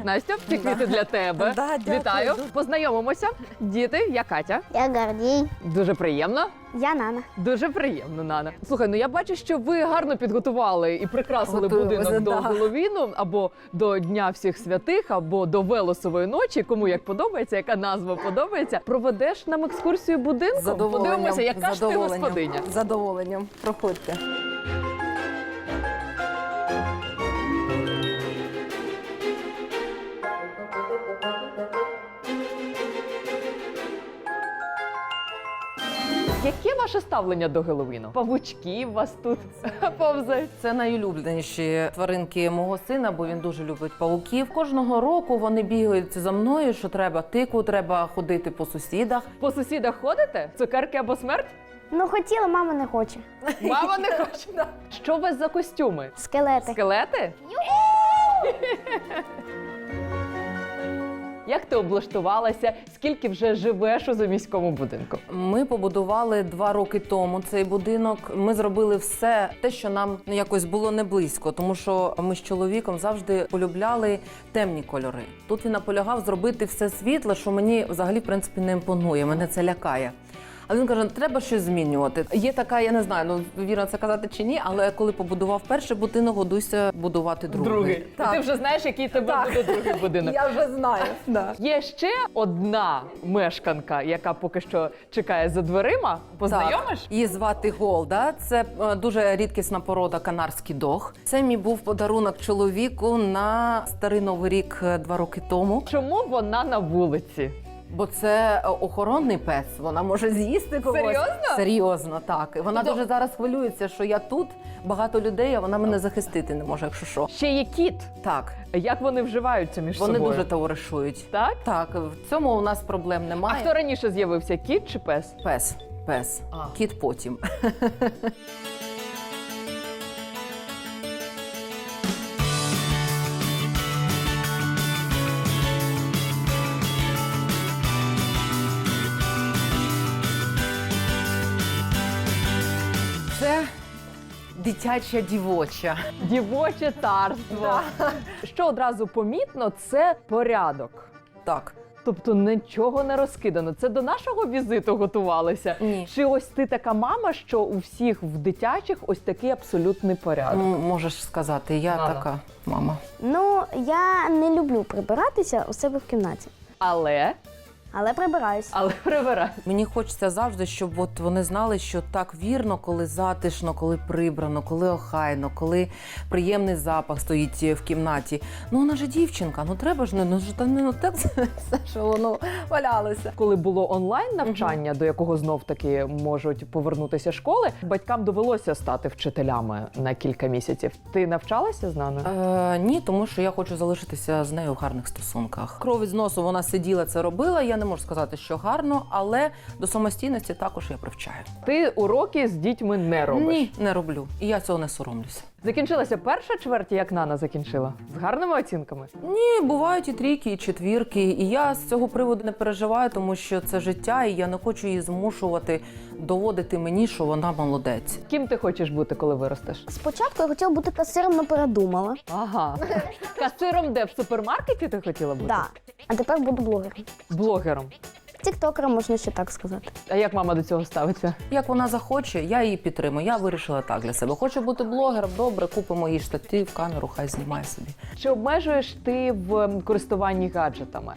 Привіт, Настя. Ці квіти для тебе. Да, дякую. Вітаю. Познайомимося. Діти, я Катя. Я Гордій. Дуже приємно. Я Нана. Дуже приємно, Нана. Слухай, ну я бачу, що ви гарно підготували і прикрасили Готуємося, будинок до да. Головіну або до Дня всіх святих, або до Велосової ночі. Кому як подобається, яка назва подобається. Проведеш нам екскурсію. Задоволенням. Подивимося, яка ж ти господиня. Задоволенням. Проходьте. Яке ваше ставлення до Геловіну? Павучки у вас тут повзають. Це найулюбленіші тваринки мого сина, бо він дуже любить павуків. Кожного року вони бігають за мною, що треба тику, треба ходити по сусідах. По сусідах ходите? Цукерки або смерть? Ну хотіла, мама не хоче. Мама не хоче. Що у вас за костюми? Скелети. Скелети? Як ти облаштувалася? Скільки вже живеш у заміському будинку? Ми побудували два роки тому цей будинок. Ми зробили все те, що нам якось було не близько, тому що ми з чоловіком завжди полюбляли темні кольори. Тут він наполягав зробити все світле, що мені взагалі в принципі не імпонує. Мене це лякає. Але він каже, треба щось змінювати. Є така, я не знаю, ну вірно це казати чи ні, але коли побудував перший будинок, годуйся будувати другий. І ти вже знаєш, який тебе Так. буде другий будинок. Я вже знаю. Да. Є ще одна мешканка, яка поки що чекає за дверима. Познайомиш? Так. Її звати Голда. Це е, дуже рідкісна порода канарський дог. Це мій був подарунок чоловіку на старий новий рік е, два роки тому. Чому вона на вулиці? Бо це е, охоронний пес. Вона може з'їсти когось. Серйозно? Серйозно, так. І Вона Тобто- дуже зараз хвилюється, що я тут багато людей, а вона мене захистити не може, якщо що. Ще є кіт. Так, Як вони вживаються між вони собою? дуже товаришують. так. Так, в цьому у нас проблем А немає. хто раніше з'явився? Кіт чи пес? Пес, пес, А. кіт потім. дитяча дівоча. Дівоче царство. Що одразу помітно, це порядок. Так. Тобто нічого не розкидано. Це до нашого візиту готувалися. Ні. Чи ось ти така мама, що у всіх в дитячих ось такий абсолютний порядок? М, Можеш сказати, я Мама. така мама. Ну, я не люблю прибиратися у себе в кімнаті, Але, але прибираюсь. але прибирай. Мені хочеться завжди, щоб от вони знали, що так вірно, коли затишно, коли прибрано, коли охайно, коли приємний запах стоїть в кімнаті. Ну вона ж дівчинка, ну треба ж не ну ж та не ну так все, що воно валялося. Коли було онлайн навчання, до якого знов таки можуть повернутися школи, батькам довелося стати вчителями на кілька місяців. Ти навчалася з нами? Е, ні, тому що я хочу залишитися з нею в гарних стосунках. Кров із носу вона сиділа, це робила. Я не можу сказати, що гарно, але до самостійності також я привчаю. Ти уроки з дітьми не робиш. Ні, не роблю. І я цього не соромлюся. Закінчилася перша чверть, як Нана закінчила з гарними оцінками. Ні, бувають і трійки, і четвірки. І я з цього приводу не переживаю, тому що це життя, і я не хочу її змушувати доводити мені, що вона молодець. Ким ти хочеш бути, коли виростеш? Спочатку я хотіла бути касиром, але передумала. Ага. Касиром де в супермаркеті ти хотіла бути? Да. А тепер буду блогером. Блогером. Тіктокером можна ще так сказати. А як мама до цього ставиться? Як вона захоче, я її підтримую. Я вирішила так для себе. Хоче бути блогером, добре, купимо їй штатив, камеру, хай знімає собі. Чи обмежуєш ти в користуванні гаджетами?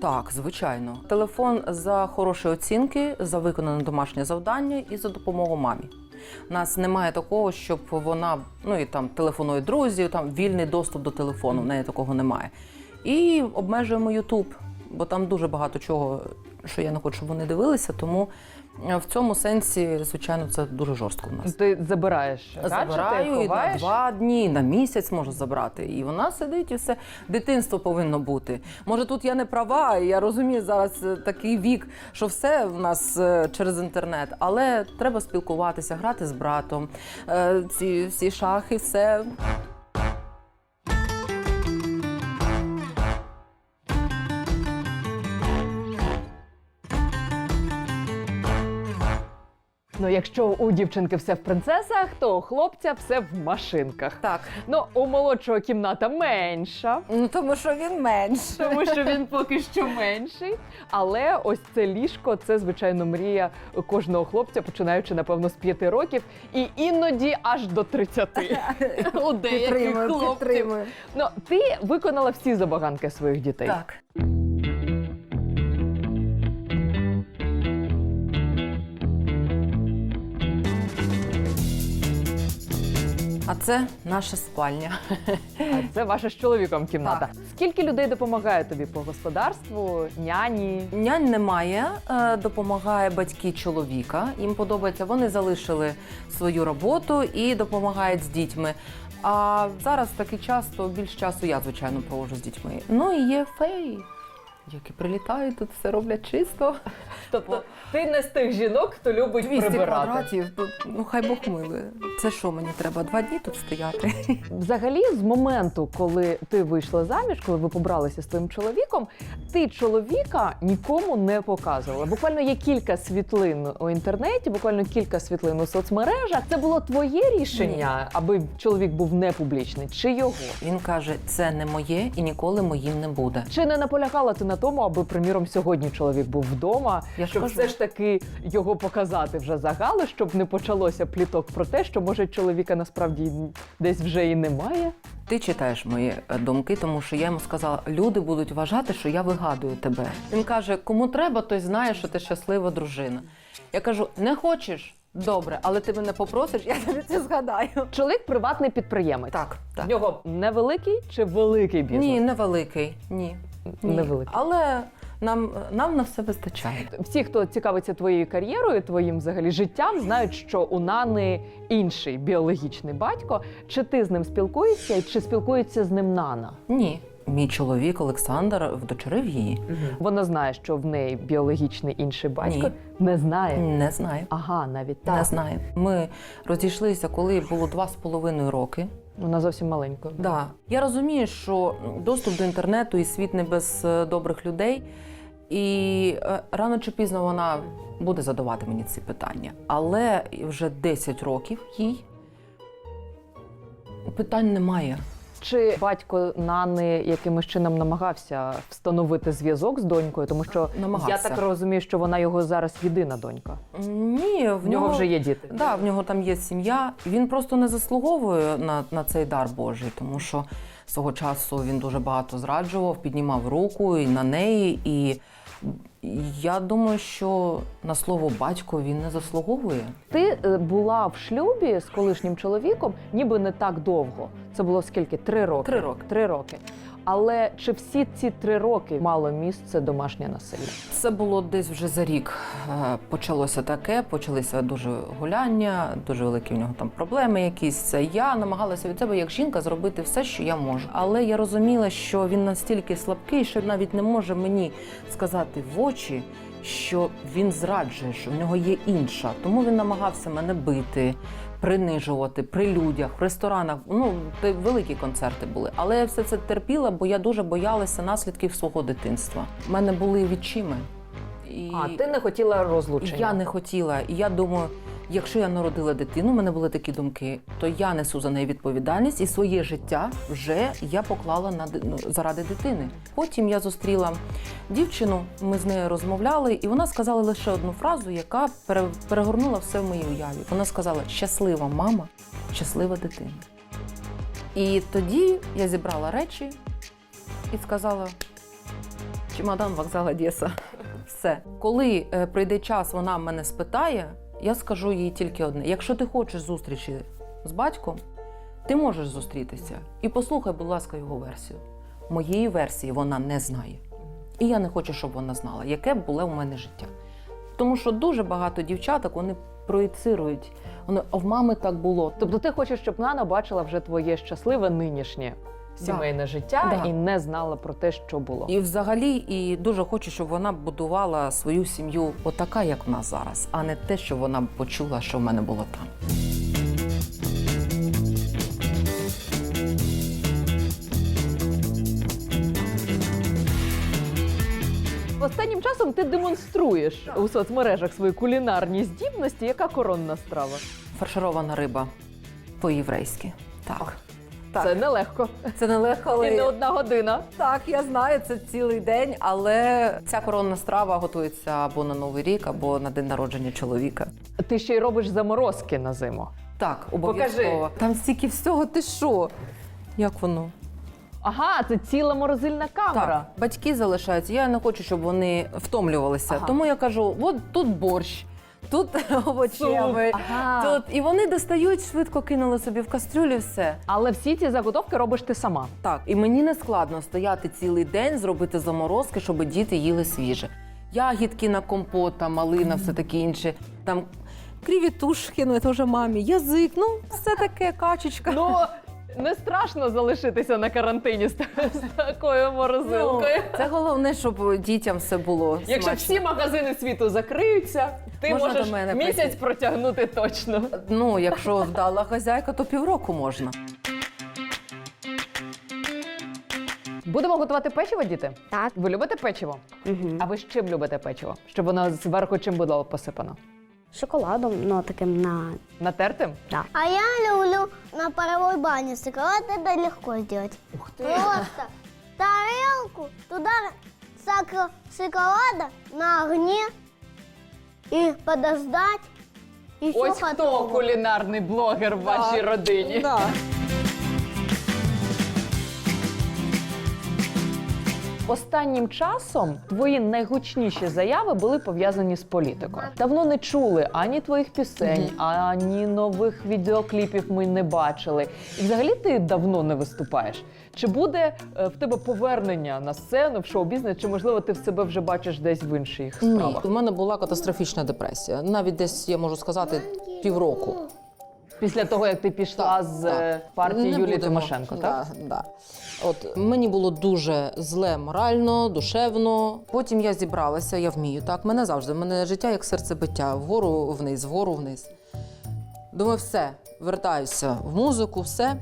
Так, звичайно. Телефон за хороші оцінки, за виконане домашнє завдання і за допомогу мамі. У нас немає такого, щоб вона ну і там телефонує друзів, там вільний доступ до телефону. В неї такого немає. І обмежуємо Ютуб, бо там дуже багато чого, що я не хочу, щоб вони дивилися. Тому е, в цьому сенсі, звичайно, це дуже жорстко в нас. Ти забираєш Забираю і на ховаєш? два дні, на місяць можу забрати. І вона сидить і все. Дитинство повинно бути. Може, тут я не права, і я розумію зараз е, такий вік, що все в нас е, через інтернет, але треба спілкуватися, грати з братом. Е, Ці всі шахи, все. Якщо у дівчинки все в принцесах, то у хлопця все в машинках. Так. Ну, у молодшого кімната менша. Ну тому що він менше. Тому що він поки що менший. Але ось це ліжко це звичайно мрія кожного хлопця, починаючи напевно з п'яти років, і іноді аж до 30. У деяких хлопців. Ну ти виконала всі забаганки своїх дітей. Так. А це наша спальня. А це ваша з чоловіком кімната. Так. Скільки людей допомагає тобі по господарству, няні? Нянь немає, е, допомагає батьки чоловіка. Їм подобається. Вони залишили свою роботу і допомагають з дітьми. А зараз такий час, то більш часу я, звичайно, проводжу з дітьми. Ну і є феї, які прилітають, тут все роблять чисто. Тобто ти не з тих жінок, хто любить 200 прибирати. квадратів, ну хай Бог милує. Це що мені треба? Два дні тут стояти? Взагалі, з моменту, коли ти вийшла заміж, коли ви побралися з твоїм чоловіком, ти чоловіка нікому не показувала. Буквально є кілька світлин у інтернеті, буквально кілька світлин у соцмережах. Це було твоє рішення, аби чоловік був не публічний, чи його? Він каже: це не моє і ніколи моїм не буде. Чи не наполягала ти на тому, аби, приміром, сьогодні чоловік був вдома, Я щоб кажу. все ж таки його показати вже загали, щоб не почалося пліток про те, що може чоловіка насправді десь вже і немає? Ти читаєш мої е, думки, тому що я йому сказала: люди будуть вважати, що я вигадую тебе. Він каже: кому треба, той знає, що ти щаслива дружина. Я кажу: не хочеш? Добре, але ти мене попросиш, я тобі це згадаю. Чоловік приватний підприємець. Так, так. В нього невеликий чи великий бізнес? Ні, невеликий. Ні. Ні. Невеликий. Але нам, нам на все вистачає. Всі, хто цікавиться твоєю кар'єрою, твоїм взагалі життям, знають, що у Нани інший біологічний батько. Чи ти з ним спілкуєшся, чи спілкується з ним Нана? Ні. Мій чоловік Олександр вдочерив її. Вона знає, що в неї біологічний інший батько. Ні. Не знає. Не знаю. Ага, навіть так. Не знаю. Ми розійшлися, коли було два з половиною роки. Вона зовсім маленька. Да. Я розумію, що доступ до інтернету і світ не без е, добрих людей. І е, рано чи пізно вона буде задавати мені ці питання. Але вже 10 років їй питань немає. Чи батько Нани якимось чином намагався встановити зв'язок з донькою, тому що Намагався. я так розумію, що вона його зараз єдина донька. Ні, в, В нього вже є діти. Да, в нього там є сім'я. Він просто не заслуговує на, на цей дар Божий, тому що свого часу він дуже багато зраджував, піднімав руку і на неї. І я думаю, що на слово батько він не заслуговує. Ти е, була в шлюбі з колишнім чоловіком, ніби не так довго. Це було скільки? Три роки. Три роки. Три роки. Але чи всі ці три роки мало місце домашнє насилля? Це було десь вже за рік. Е, Почалося таке, почалися дуже гуляння, дуже великі в нього там проблеми якісь. Я намагалася від себе як жінка зробити все, що я можу. Але я розуміла, що він настільки слабкий, що навіть не може мені сказати в очі, що він зраджує, що в нього є інша. Тому він намагався мене бити. Принижувати при людях, в ресторанах. Ну, великі концерти були. Але я все це терпіла, бо я дуже боялася наслідків свого дитинства. У мене були відчими. І... А ти не хотіла розлучення? Я не хотіла. І я думаю, якщо я народила дитину, у мене були такі думки, то я несу за неї відповідальність і своє життя вже я поклала на ну, заради дитини. Потім я зустріла дівчину, ми з нею розмовляли, і вона сказала лише одну фразу, яка пере- перегорнула все в моїй уяві. Вона сказала: щаслива мама, щаслива дитина. І тоді я зібрала речі і сказала: чемодан, вокзал Одеса. Все. Коли е, прийде час, вона мене спитає, я скажу їй тільки одне: якщо ти хочеш зустрічі з батьком, ти можеш зустрітися. І послухай, будь ласка, його версію. Моєї версії вона не знає. І я не хочу, щоб вона знала, яке було у мене життя. Тому що дуже багато дівчаток вони проєцирують. Вони, а в мами так було. Тобто ти хочеш, щоб Нана бачила вже твоє щасливе нинішнє сімейне життя Да. і не знала про те, що було. І взагалі, і дуже хочу, щоб вона будувала свою сім'ю отака, як в нас зараз, а не те, що вона почула, що в мене було там. Останнім часом ти демонструєш у соцмережах свої кулінарні здібності. Яка коронна страва? Фарширована риба по-єврейськи. Так. Так. Це нелегко. Це нелегко, але І не одна година. так, я знаю, це цілий день, але ця коронна страва готується або на Новий рік, або на день народження чоловіка. Ти ще й робиш заморозки на зиму. Так, обов'язково. Покажи. Там стільки всього, ти що? Як воно? Ага, це ціла морозильна камера. Так, батьки залишаються. Я не хочу, щоб вони втомлювалися. Ага. Тому я кажу: от тут борщ, тут овочевий. Ага. Тут і вони достають, швидко кинули собі в кастрюлю все. Але всі ці заготовки робиш ти сама. Так, і мені не складно стояти цілий день, зробити заморозки, щоб діти їли свіже. Ягідки на компот, там, малина, все таке інше. Там крівітушки, ну це вже мамі, язик, ну все таке, качечка. Ну не страшно залишитися на карантині з, з такою Ну, морозилкою. це головне, щоб дітям все було. Якщо смачно. всі магазини світу закриються, ти Можна можеш мене місяць прийти? протягнути точно. Ну, якщо вдала хазяйка, то півроку можна. Будемо готувати печиво, діти? Так. Ви любите печиво? Угу. А ви з чим любите печиво? Щоб воно зверху чим було посипано? Шоколадом, ну таким на. Натертим? Да. А я люблю на паровой бане шоколад, это легко сделать. Ух ты! Просто тарелку, туда сахар шоколада на огне и подождать. И всё Ось хто готово. кулінарний блогер в вашій родині. Да. Останнім часом твої найгучніші заяви були пов'язані з політикою. Давно не чули ані твоїх пісень, ані нових відеокліпів ми не бачили. І взагалі ти давно не виступаєш. Чи буде е, в тебе повернення на сцену в шоу-бізнес, чи можливо ти в себе вже бачиш десь в інших Ні, у мене була катастрофічна депресія. Навіть десь я можу сказати півроку. Після того як ти пішла з е, партії Не Юлії будемо. Тимошенко, так? Да, да. От мені було дуже зле морально, душевно. Потім я зібралася, я вмію так. Мене завжди. в Мене життя як серцебиття, вгору вниз, вгору вниз. Думаю, все, вертаюся в музику, все.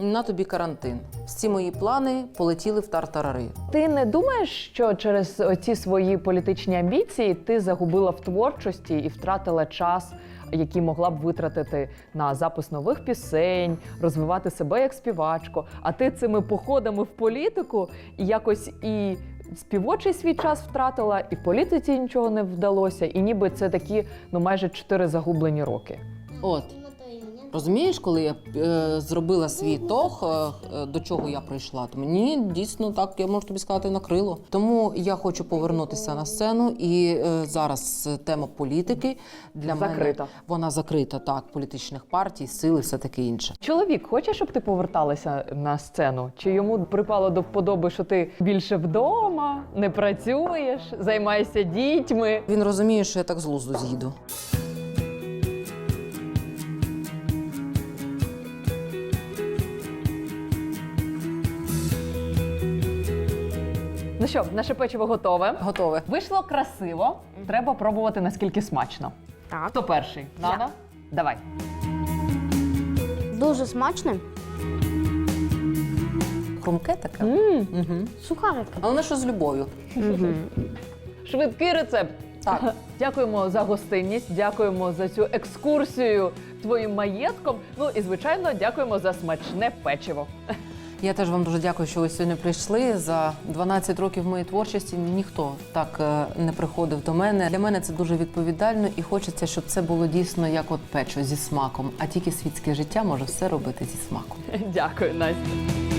На тобі карантин. Всі мої плани полетіли в тартарари. Ти не думаєш, що через ці свої політичні амбіції ти загубила в творчості і втратила час, який могла б витратити на запис нових пісень, розвивати себе як співачку? А ти цими походами в політику і якось і співочий свій час втратила, і в політиці нічого не вдалося, і ніби це такі ну майже чотири загублені роки. От. Розумієш, коли я е, зробила свій тох, е, е, до чого я прийшла, то мені дійсно так, я можу тобі сказати, накрило. Тому я хочу повернутися на сцену, і е, зараз тема політики для Закрита. мене вона закрита, так, політичних партій, сил і все таке інше. Чоловік хоче, щоб ти поверталася на сцену? Чи йому припало до вподоби, що ти більше вдома, не працюєш, займаєшся дітьми? Він розуміє, що я так з глузду з'їду. Що, наше печиво готове. Готове. Вийшло красиво. Треба пробувати наскільки смачно. Так. Хто перший? Нана? Давай. Дуже смачне. Хрумке таке. Угу. Сухарики. Але що з любов'ю. Швидкий рецепт. Так. Дякуємо за гостинність, дякуємо за цю екскурсію твоїм маєтком. Ну і звичайно, дякуємо за смачне печиво. Я теж вам дуже дякую, що ви сьогодні прийшли. За 12 років моєї творчості ніхто так е, не приходив до мене. Для мене це дуже відповідально і хочеться, щоб це було дійсно як от печо зі смаком. А тільки світське життя може все робити зі смаком. Дякую, Настя.